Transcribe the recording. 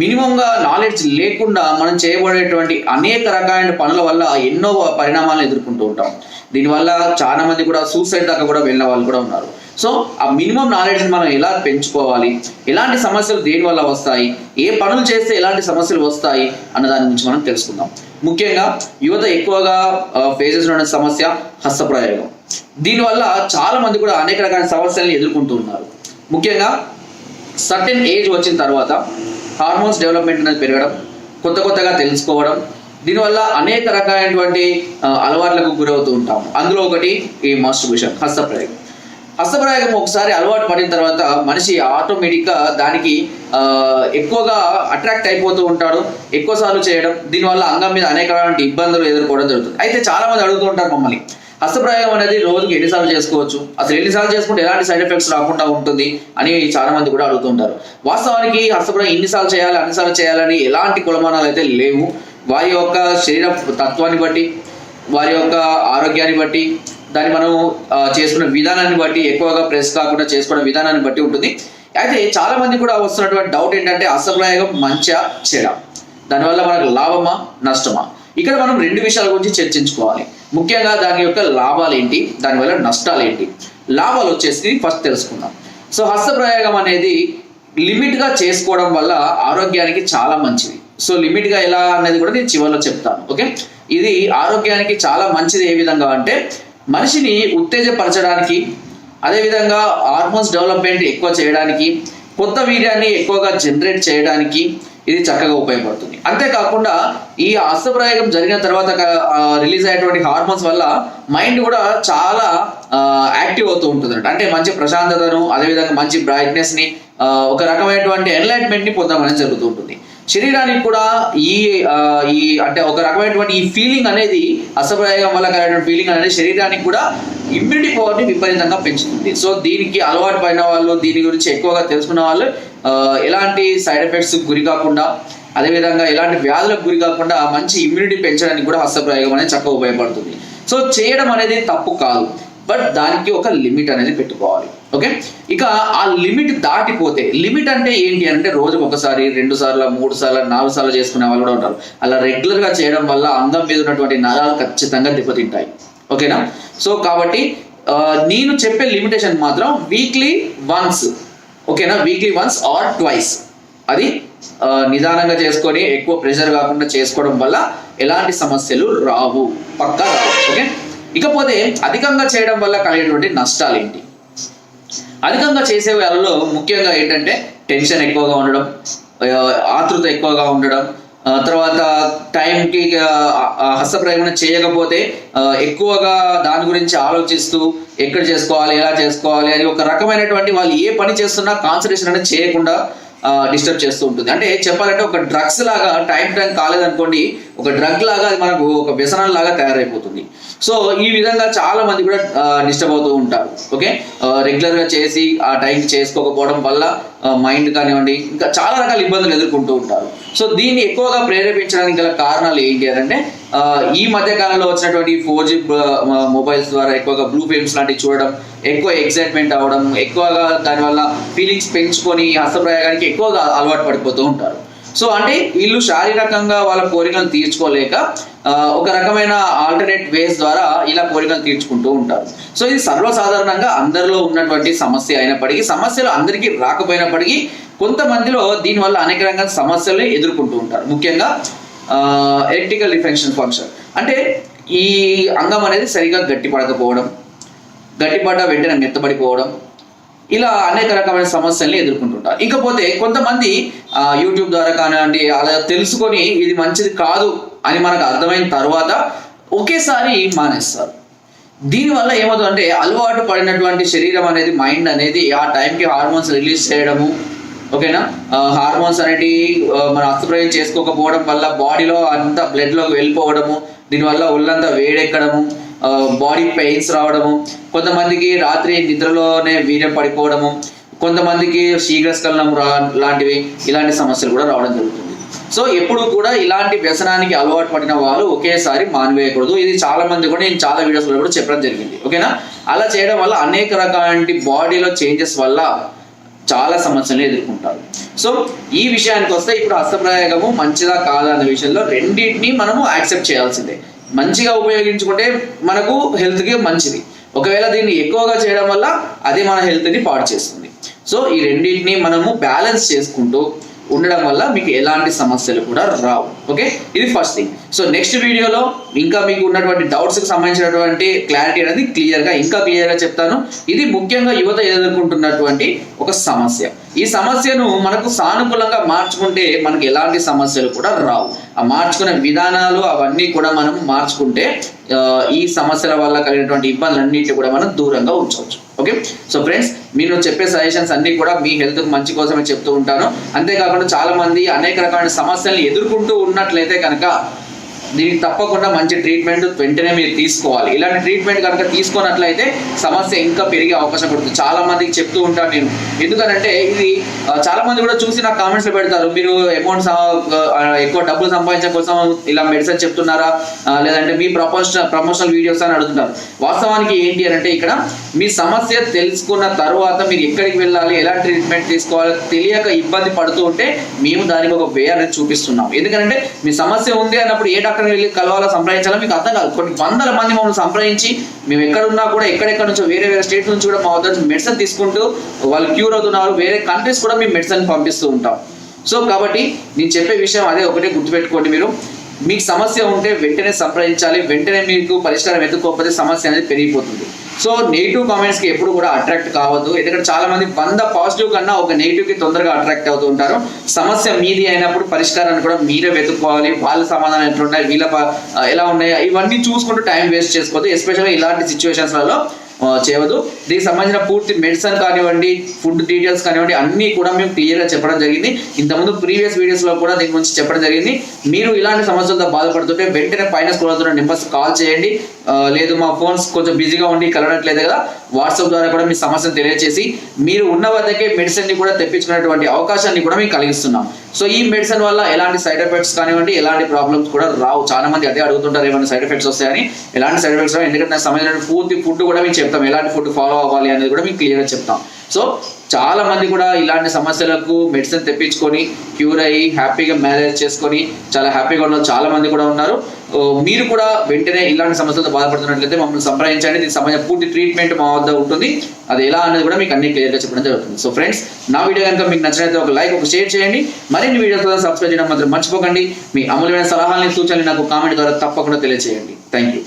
మినిమంగా knowledge లేకుండా మనం చేయబడేటువంటి అనేక రకాలైన పనుల వల్ల ఎన్నో పరిణామాలను ఎదుర్కొంటూ ఉంటాం. దీనివల్ల చాలా మంది కూడా సూసైడ్ దాకా కూడా వెళ్ళిన వాళ్ళు కూడా ఉన్నారు. సో ఆ మినిమం నాలెడ్జ్ని మనం ఎలా పెంచుకోవాలి? ఎలాంటి సమస్యలు దేని వల్ల వస్తాయి? ఏ పనులు చేస్తే ఎలాంటి సమస్యలు వస్తాయి? అన్న దాని గురించి మనం తెలుసుకుందాం. ముఖ్యంగా యువత ఎక్కువగా ఫేస్ ఉన్న సమస్య హస్తప్రయోగం. దీనివల్ల చాలా మంది కూడా అనేక రకాల సమస్యలను ఎదుర్కొంటూ ఉన్నారు. ముఖ్యంగా సర్టెన్ ఏజ్ వచ్చిన తర్వాత హార్మోన్స్ డెవలప్మెంట్ అనేది పెరగడం కొత్త కొత్తగా తెలుసుకోవడం దీనివల్ల అనేక రకాలైనటువంటి అలవాట్లకు గురవుతూ ఉంటాం. అందులో ఒకటి ఈ మాస్టర్బేషన్ హస్తప్రయోగం. హస్తప్రయోగం ఒకసారి అలవాటు పడిన తర్వాత మనిషి ఆటోమేటిక్గా దానికి ఎక్కువగా అట్రాక్ట్ అయిపోతూ ఉంటాడు ఎక్కువసార్లు చేయడం దీనివల్ల అంగం మీద అనేక ఇబ్బందులు ఎదుర్కోవడం జరుగుతుంది. అయితే చాలామంది అడుగుతూ ఉంటారు మమ్మల్ని హస్తప్రయోగం అనేది రోజుకి ఎన్నిసార్లు చేసుకోవచ్చు. అసలు ఎన్నిసార్లు చేసుకుంటే ఎలాంటి సైడ్ ఎఫెక్ట్స్ రాకుండా ఉంటుంది అని చాలా మంది కూడా అడుగుతుంటారు వాస్తవానికి హస్తప్రాయం ఎన్నిసార్లు చేయాలి అన్నిసార్లు చేయాలని ఎలాంటి కులమానాలు అయితే లేవు. వారి యొక్క శరీర తత్వాన్ని బట్టి వారి యొక్క ఆరోగ్యాన్ని బట్టి దాన్ని మనం చేసుకున్న చేసుకునే విధానాన్ని బట్టి ఎక్కువగా ప్రెస్ కాకుండా చేసుకునే విధానాన్ని బట్టి ఉంటుంది. అయితే చాలా మంది కూడా వస్తున్నటువంటి డౌట్ ఏంటంటే హస్తప్రయోగం మంచిగా చెడ? దానివల్ల మనకు లాభమా నష్టమా? ఇక్కడ మనం రెండు విషయాల గురించి చర్చించుకోవాలి. ముఖ్యంగా దాని యొక్క లాభాలు ఏంటి? దానివల్ల నష్టాలు ఏంటి? లాభాలు వచ్చేసి ఫస్ట్ తెలుసుకుందాం. సో హస్తప్రయోగం అనేది లిమిట్గా చేసుకోవడం వల్ల ఆరోగ్యానికి చాలా మంచిది. సో లిమిట్గా ఎలా అనేది కూడా నేను చివరిలో చెప్తాను. ఓకే ఇది ఆరోగ్యానికి చాలా మంచిది ఏ విధంగా అంటే మనిషిని ఉత్తేజపరచడానికి అదేవిధంగా హార్మోన్స్ డెవలప్మెంట్ ఎక్కువ చేయడానికి కొత్త వీర్యాన్ని ఎక్కువగా జనరేట్ చేయడానికి ఇది చక్కగా ఉపయోగపడుతుంది. అంతేకాకుండా ఈ అస్తప్రయోగం జరిగిన తర్వాత రిలీజ్ అయ్యేటువంటి హార్మోన్స్ వల్ల మైండ్ కూడా చాలా యాక్టివ్ అవుతూ ఉంటుంది అంటే మంచి ప్రశాంతతను అదేవిధంగా మంచి బ్రైట్నెస్ని ఒక రకమైనటువంటి ఎన్లైట్మెంట్ని జరుగుతూ ఉంటుంది. శరీరానికి కూడా ఈ ఈ అంటే ఒక రకమైనటువంటి ఈ ఫీలింగ్ అనేది అసప్రయోగం వల్ల కలిగినటువంటి ఫీలింగ్ అనేది శరీరానికి కూడా ఇమ్యూనిటీ పవర్ని విపరీతంగా పెంచుతుంది. సో దీనికి అలవాటు పడిన వాళ్ళు దీని గురించి ఎక్కువగా తెలుసుకున్న వాళ్ళు ఎలాంటి సైడ్ ఎఫెక్ట్స్ గురి కాకుండా అదేవిధంగా ఎలాంటి వ్యాధులకు గురి కాకుండా మంచి ఇమ్యూనిటీ పెంచడానికి కూడా హస్తప్రయోగం అనేది చక్కగా ఉపయోగపడుతుంది. సో చేయడం అనేది తప్పు కాదు. బట్ దానికి ఒక లిమిట్ అనేది పెట్టుకోవాలి. ఓకే? ఇక ఆ లిమిట్ దాటిపోతే లిమిట్ అంటే ఏంటి అంటే రోజుకు ఒకసారి రెండు సార్లు మూడు సార్లు నాలుగు సార్లు చేసుకునే వాళ్ళు కూడా ఉంటారు. అలా రెగ్యులర్గా చేయడం వల్ల అందం మీద ఉన్నటువంటి నరాలు ఖచ్చితంగా దెబ్బతింటాయి. ఓకేనా? సో కాబట్టి నేను చెప్పే లిమిటేషన్ మాత్రం వీక్లీ వన్స్ ఓకేనా? Weekly once or twice. అది నిదానంగా చేసుకొని ఎక్కువ ప్రెషర్ కాకుండా చేసుకోవడం వల్ల ఎలాంటి సమస్యలు రావు. పక్కా రావు. ఓకే? ఇకపోతే అధికంగా చేయడం వల్ల కలిగేటువంటి నష్టాలు ఏంటి అధికంగా చేసే వాళ్ళలో ముఖ్యంగా ఏంటంటే టెన్షన్ ఎక్కువగా ఉండడం ఆతృత ఎక్కువగా ఉండడం తర్వాత టైంకి హస్తప్రయోగం చేయకపోతే ఎక్కువగా దాని గురించి ఆలోచిస్తూ ఎక్కడ చేసుకోవాలి ఎలా చేసుకోవాలి అని ఒక రకమైనటువంటి వాళ్ళు ఏ పని చేస్తున్నా కాన్సన్ట్రేషన్ అనేది చేయకుండా డిస్టర్బ్ చేస్తూ ఉంటుంది. అంటే చెప్పాలంటే ఒక డ్రగ్స్ లాగా టైం టైం కాలేదనుకోండి ఒక డ్రగ్ లాగా అది మనకు ఒక వ్యసనం లాగా తయారైపోతుంది. సో ఈ విధంగా చాలా మంది కూడా డిస్టర్బ్ అవుతూ ఉంటారు. ఓకే రెగ్యులర్గా చేసి ఆ టైంకి చేసుకోకపోవడం వల్ల మైండ్ కానివ్వండి ఇంకా చాలా రకాల ఇబ్బందులు ఎదుర్కొంటూ ఉంటారు. సో దీన్ని ఎక్కువగా ప్రేరేపించడానికి గల కారణాలు ఏంటి అంటే ఈ మధ్య కాలంలో వచ్చినటువంటి ఫోర్ జీ మొబైల్స్ ద్వారా ఎక్కువగా బ్లూ ఫిల్మ్స్ లాంటివి చూడడం ఎక్కువ ఎక్సైట్మెంట్ అవ్వడం ఎక్కువగా దానివల్ల ఫీలింగ్స్ పెంచుకొని హస్తప్రయోగానికి ఎక్కువగా అలవాటు పడిపోతూ ఉంటారు. సో అంటే వీళ్ళు శారీరకంగా వాళ్ళ కోరికలను తీర్చుకోలేక ఒక రకమైన ఆల్టర్నేట్ వేస్ ద్వారా ఇలా కోరికలు తీర్చుకుంటూ ఉంటారు. సో ఇది సర్వసాధారణంగా అందరిలో ఉన్నటువంటి సమస్య అయినప్పటికీ సమస్యలు అందరికీ రాకపోయినప్పటికీ కొంతమందిలో దీనివల్ల అనేక రకాల సమస్యలు ఎదుర్కొంటూ ఉంటారు. ముఖ్యంగా ఎలక్ట్రికల్ డిఫెన్షన్ ఫంక్షన్ అంటే ఈ అంగం అనేది సరిగా గట్టిపడకపోవడం గట్టిపడ్డ వెంటనే మెత్తబడిపోవడం ఇలా అనేక రకమైన సమస్యల్ని ఎదుర్కొంటుంటారు ఇకపోతే కొంతమంది యూట్యూబ్ ద్వారా కానివ్వండి అలా తెలుసుకొని ఇది మంచిది కాదు అని మనకు అర్థమైన తర్వాత ఒకేసారి మానేస్తారు. దీనివల్ల ఏమవుతుందంటే అలవాటు పడినటువంటి శరీరం అనేది మైండ్ అనేది ఆ టైంకి హార్మోన్స్ రిలీజ్ చేయడము ఓకేనా? హార్మోన్స్ అనేటివి మన అస్తప్రయం చేసుకోకపోవడం వల్ల బాడీలో అంతా బ్లడ్లోకి వెళ్ళిపోవడము దీనివల్ల ఒళ్ళంతా వేడెక్కడము బాడీ పెయిన్స్ రావడము కొంతమందికి రాత్రి నిద్రలోనే వీర్యం పడిపోవడము కొంతమందికి శీఘ్రస్కలనం రా లాంటివి ఇలాంటి సమస్యలు కూడా రావడం జరుగుతుంది. సో ఎప్పుడు కూడా ఇలాంటి వ్యసనానికి అలవాటు పడిన వాళ్ళు ఒకేసారి మానివేయకూడదు. ఇది చాలా మంది కూడా నేను చాలా వీడియోస్లో కూడా చెప్పడం జరిగింది. ఓకేనా? అలా చేయడం వల్ల అనేక రకాలంటి బాడీలో చేంజెస్ వల్ల చాలా సమస్యలు ఎదుర్కొంటారు. సో ఈ విషయానికి వస్తే ఇప్పుడు హస్తప్రయోగము మంచిదా కాదా అనే విషయంలో రెండింటిని మనము యాక్సెప్ట్ చేయాల్సిందే. మంచిగా ఉపయోగించుకుంటే మనకు హెల్త్కి మంచిది. ఒకవేళ దీన్ని ఎక్కువగా చేయడం వల్ల అది మన హెల్త్ని పాడు చేస్తుంది. సో ఈ రెండింటిని మనము బ్యాలెన్స్ చేసుకుంటూ ఉండడం వల్ల మీకు ఎలాంటి సమస్యలు కూడా రావు. ఓకే ఇది ఫస్ట్ థింగ్ సో నెక్స్ట్ వీడియోలో ఇంకా మీకు ఉన్నటువంటి డౌట్స్కి సంబంధించినటువంటి క్లారిటీ అనేది క్లియర్గా ఇంకా క్లియర్గా చెప్తాను. ఇది ముఖ్యంగా యువత ఎదుర్కొంటున్నటువంటి ఒక సమస్య. ఈ సమస్యను మనకు సానుకూలంగా మార్చుకుంటే మనకు ఎలాంటి సమస్యలు కూడా రావు. ఆ మార్చుకునే విధానాలు అవన్నీ కూడా మనం మార్చుకుంటే ఈ సమస్యల వల్ల కలిగినటువంటి ఇబ్బందులన్నింటినీ కూడా మనం దూరంగా ఉంచవచ్చు. ఓకే? సో ఫ్రెండ్స్ మీరు చెప్పే సజెషన్స్ అన్ని కూడా మీ హెల్త్ మంచి కోసమే చెప్తూ ఉంటాను. అంతేకాకుండా చాలా మంది అనేక రకమైన సమస్యలను ఎదుర్కొంటూ ఉన్నట్లయితే కనుక దీనికి తప్పకుండా మంచి ట్రీట్మెంట్ వెంటనే మీరు తీసుకోవాలి. ఇలాంటి ట్రీట్మెంట్ కనుక తీసుకున్నట్లయితే సమస్య ఇంకా పెరిగే అవకాశం పడుతుంది చాలా మందికి చెప్తూ ఉంటాను నేను. ఎందుకనంటే ఇది చాలా మంది కూడా చూసి నాకు కామెంట్స్ పెడతారు. మీరు అమౌంట్ ఎక్కువ డబ్బులు సంపాదించడం కోసం ఇలా మెడిసిన్ చెప్తున్నారా? లేదంటే మీ ప్రమోషనల్ ప్రమోషనల్ వీడియోస్ అని అడుగుతున్నారు. వాస్తవానికి ఏంటి అని అంటే ఇక్కడ మీ సమస్య తెలుసుకున్న తర్వాత మీరు ఎక్కడికి వెళ్ళాలి ఎలా ట్రీట్మెంట్ తీసుకోవాలి తెలియక ఇబ్బంది పడుతూ ఉంటే మేము దానికి ఒక వే అనేది చూపిస్తున్నాం. ఎందుకంటే మీ సమస్య ఉంది అన్నప్పుడు ఏ డాక్టర్ వెళ్ళి కలవాలో సంప్రదించాలో? మీకు అర్థం కాదు. కొన్ని వందల మంది మమ్మల్ని సంప్రదించి మేము ఎక్కడున్నా కూడా ఎక్కడెక్కడ నుంచో వేరే వేరే స్టేట్ నుంచి కూడా మా వద్ద మెడిసిన్ తీసుకుంటూ వాళ్ళు క్యూర్ అవుతున్నారు. వేరే కంట్రీస్ కూడా మేము మెడిసిన్ పంపిస్తూ ఉంటాం. సో కాబట్టి నేను చెప్పే విషయం అదే ఒకటే గుర్తుపెట్టుకోండి మీరు. మీకు సమస్య ఉంటే వెంటనే సంప్రదించాలి. వెంటనే మీకు పరిష్కారం వెతుక్కోకపోతే సమస్య అనేది పెరిగిపోతుంది. సో నెగిటివ్ కామెంట్స్కి ఎప్పుడు కూడా అట్రాక్ట్ కావద్దు. ఎందుకంటే చాలా మంది వంద పాజిటివ్ కన్నా ఒక నెగిటివ్కి తొందరగా అట్రాక్ట్ అవుతూ ఉంటారు. సమస్య మీది అయినప్పుడు పరిష్కారాన్ని కూడా మీరే వెతుక్కోవాలి. వాళ్ళ సమాధానం ఎట్లా ఉన్నాయి వీళ్ళ ప- ఎలా ఉన్నాయా? ఇవన్నీ చూసుకుంటూ టైం వేస్ట్ చేసుకోవద్దు. ఎస్పెషల్గా ఇలాంటి సిచ్యువేషన్స్లలో చేయవద్దు. దీనికి సంబంధించిన పూర్తి మెడిసిన్ కానివ్వండి ఫుడ్ డీటెయిల్స్ కానివ్వండి అన్నీ కూడా మేము క్లియర్గా చెప్పడం జరిగింది. ఇంతకుముందు ప్రీవియస్ వీడియోస్లో కూడా దీని గురించి చెప్పడం జరిగింది. మీరు ఇలాంటి సమస్యలతో బాధపడుతుంటే వెంటనే పైన స్కూల్ అవుతున్న నెంబర్స్ కాల్ చేయండి. లేదు మా ఫోన్స్ కొంచెం బిజీగా ఉండి కలవట్లేదు కదా. వాట్సాప్ ద్వారా కూడా మీ సమస్యను తెలియజేసి మీరు ఉన్న వద్దకే మెడిసిన్ని కూడా తెప్పించుకునేటువంటి అవకాశాన్ని కూడా మేము కలిగిస్తున్నాం. సో ఈ మెడిసిన్ వల్ల ఎలాంటి సైడ్ ఎఫెక్ట్స్ కానివ్వండి ఎలాంటి ప్రాబ్లమ్స్ కూడా రావు. చాలా మంది అదే అడుగుతుంటారు ఏమైనా సైడ్ ఎఫెక్ట్స్ వస్తాయని? ఎలాంటి సైడ్ ఎఫెక్ట్స్ రావు? ఎందుకంటే నాకు సంబంధించిన పూర్తి ఫుడ్ కూడా మేము చెప్తాం. ఎలాంటి ఫుడ్ ఫాలో అవ్వాలి అనేది కూడా మీకు క్లియర్గా చెప్తాం. సో చాలా మంది కూడా ఇలాంటి సమస్యలకు మెడిసిన్ తెప్పించుకొని క్యూర్ అయ్యి హ్యాపీగా మ్యారేజ్ చేసుకొని చాలా హ్యాపీగా ఉన్న చాలా మంది కూడా ఉన్నారు. మీరు కూడా వెంటనే ఇలాంటి సమస్యలతో బాధపడుతున్నట్లయితే మమ్మల్ని సంప్రదించండి. దీనికి సంబంధించిన పూర్తి ట్రీట్మెంట్ మా వద్ద ఉంటుంది. అది ఎలా అనేది కూడా మీకు అన్ని క్లియర్గా చెప్పడం జరుగుతుంది. సో ఫ్రెండ్స్ నా వీడియో కనుక మీకు నచ్చినట్లయితే ఒక లైక్ ఒక షేర్ చేయండి. మరిన్ని వీడియోస్ కోసం సబ్స్క్రైబ్ చేయడం మాత్రం మర్చిపోకండి. మీ అమూల్యమైన సలహాలని సూచనలు నాకు కామెంట్ ద్వారా తప్పకుండా తెలియజేయండి. Thank you